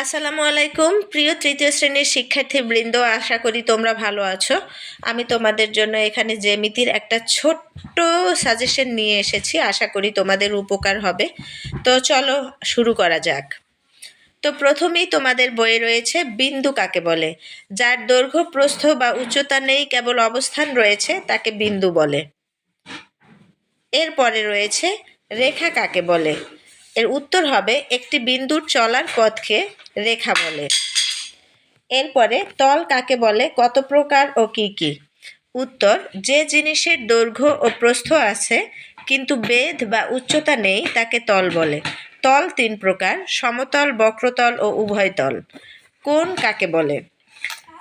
আসসালামু আলাইকুম, প্রিয় তৃতীয় শ্রেণির শিক্ষার্থীবৃন্দ, আশা করি তোমরা ভালো আছো। আমি তোমাদের জন্য এখানে জ্যামিতির একটা ছোট্ট সাজেশন নিয়ে এসেছি, আশা করি তোমাদের উপকার হবে। তো চলো শুরু করা যাক। তো প্রথমেই তোমাদের বইয়ে রয়েছে বিন্দু কাকে বলে? যার দৈর্ঘ্য, প্রস্থ বা উচ্চতা নেই, কেবল অবস্থান রয়েছে, তাকে বিন্দু বলে। এরপরে রয়েছে রেখা কাকে বলে? এর উত্তর হবে একটি বিন্দুর চলার পথকে রেখা বলে। এরপরে তল কাকে বলে, কত প্রকার ও কি কি? উত্তর, যে জিনিসের দৈর্ঘ্য ও প্রস্থ আছে, কিন্তু বেদ বা উচ্চতা নেই তাকে তল বলে। তল তিন প্রকার, সমতল, বক্রতল ও উভয় তল। কোণ কাকে বলে?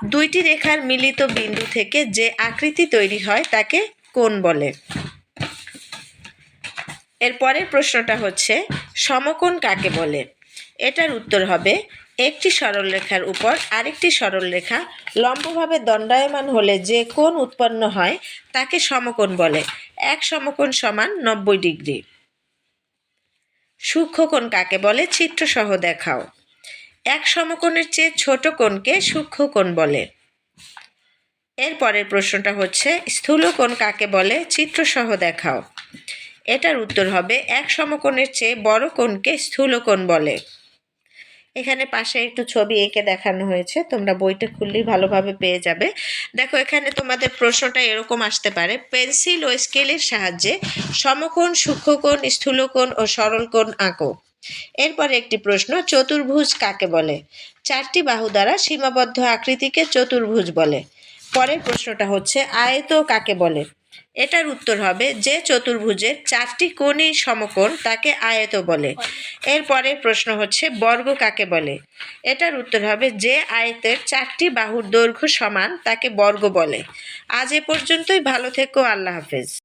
দুইটি রেখার মিলিত বিন্দু থেকে যে আকৃতি তৈরি হয় তাকে কোন বলে। এর পরের প্রশ্নটা হচ্ছে, সমকোণ কাকে বলে? এটার উত্তর হবে, একটি সরলরেখার উপর আরেকটি সরলরেখা লম্বভাবে দণ্ডায়মান হলে যে কোণ উৎপন্ন হয় তাকে সমকোণ বলে। এক সমকোণ সমান নব্বই ডিগ্রি। সূক্ষ্মকোণ কাকে বলে? চিত্রসহ দেখাও। এক সমকোণের চেয়ে ছোট কোণকে সূক্ষ্মকোণ বলে। এর পরের প্রশ্নটা হচ্ছে স্থূলকোণ কাকে বলে? চিত্রসহ দেখাও। এটার উত্তর হবে, এক সমকোণের চেয়ে বড় কোণকে স্থূলকোণ বলে। এখানে পাশে একটু ছবি এঁকে দেখানো হয়েছে, তোমরা বইটা খুললেই ভালোভাবে পেয়ে যাবে। দেখো, এখানে তোমাদের প্রশ্নটা এরকম আসতে পারে, পেন্সিল ও স্কেলের সাহায্যে সমকোণ, সূক্ষ্মকোণ, স্থূলকোণ ও সরলকোণ আঁকো। এরপরে একটি প্রশ্ন, চতুর্ভুজ কাকে বলে? চারটি বাহু দ্বারা সীমাবদ্ধ আকৃতিকে চতুর্ভুজ বলে। পরের প্রশ্নটা হচ্ছে, আয়ত কাকে বলে? এটার উত্তর হবে যে চতুর্ভুজের চারটি কোণই সমকোণ তাকে আয়ত বলে। এরপরে প্রশ্ন হচ্ছে বর্গ কাকে বলে? এটার উত্তর হবে যে আয়তের চারটি বাহুর দৈর্ঘ্য সমান তাকে বর্গ বলে। আজ এ পর্যন্তই, ভালো থেকো, আল্লাহ হাফেজ।